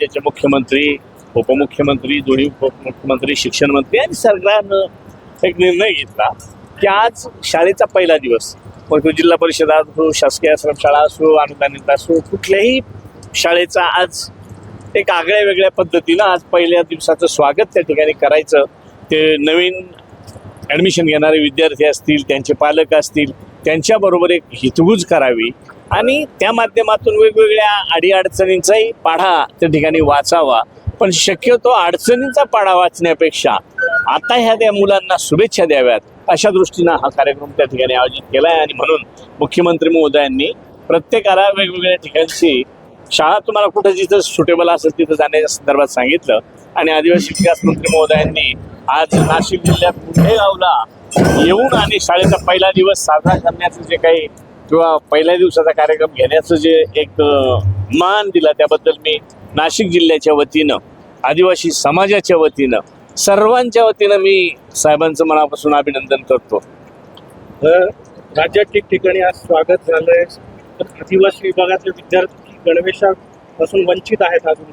राज्याचे मुख्यमंत्री उपमुख्यमंत्री दोन्ही उपमुख्यमंत्री शिक्षण मंत्री आणि सरकारनं एक निर्णय घेतला की आज शाळेचा पहिला दिवस. मग तो जिल्हा परिषद असो शासकीय आश्रमशाळा असो अनुदानित असो कुठल्याही शाळेचा आज एक आगळ्या वेगळ्या पद्धतीनं आज पहिल्या दिवसाचं स्वागत त्या ठिकाणी करायचं. ते नवीन ॲडमिशन घेणारे विद्यार्थी असतील त्यांचे पालक असतील त्यांच्याबरोबर एक हितगुज करावी आणि त्या माध्यमातून वेगवेगळ्या अडीअडचणींचाही पाढा त्या ठिकाणी वाचावा. पण शक्यतो अडचणींचा पाढा वाचण्यापेक्षा आता ह्या त्या मुलांना शुभेच्छा द्याव्यात अशा दृष्टीनं हा कार्यक्रम त्या ठिकाणी आयोजित केला आहे आणि म्हणून मुख्यमंत्री महोदयांनी प्रत्येकाला वेगवेगळ्या ठिकाणची शाळा तुम्हाला कुठं जिथं सुटेबल असेल तिथं जाण्याच्या संदर्भात सांगितलं. आणि आदिवासी विकास मंत्री महोदयांनी आज नाशिक जिल्ह्यात गावला येऊन आणि शाळेचा पहिला दिवस साजरा करण्याचं जे काही किंवा पहिल्या दिवसाचा कार्यक्रम घेण्याचं जे एक मान दिला त्याबद्दल मी नाशिक जिल्ह्याच्या वतीनं आदिवासी समाजाच्या वतीनं सर्वांच्या वतीनं मी साहेबांचं मनापासून अभिनंदन करतो. तर राज्यात ठिकठिकाणी आज स्वागत झालंय. तर आदिवासी विभागातले विद्यार्थी गणवेशापासून वंचित आहेत अजून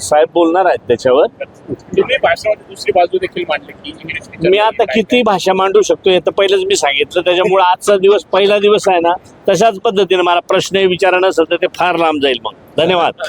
साहेब बोलणार आहेत त्याच्यावर. तुम्ही भाषणामध्ये दुसरी बाजू देखील मांडली की मी आता किती भाषा मांडू शकतो हे तर पहिलंच मी सांगितलं. त्याच्यामुळे आजचा दिवस पहिला दिवस आहे ना तशाच पद्धतीने मला प्रश्न विचारा नसेल तर ते फार लांब जाईल मग. धन्यवाद.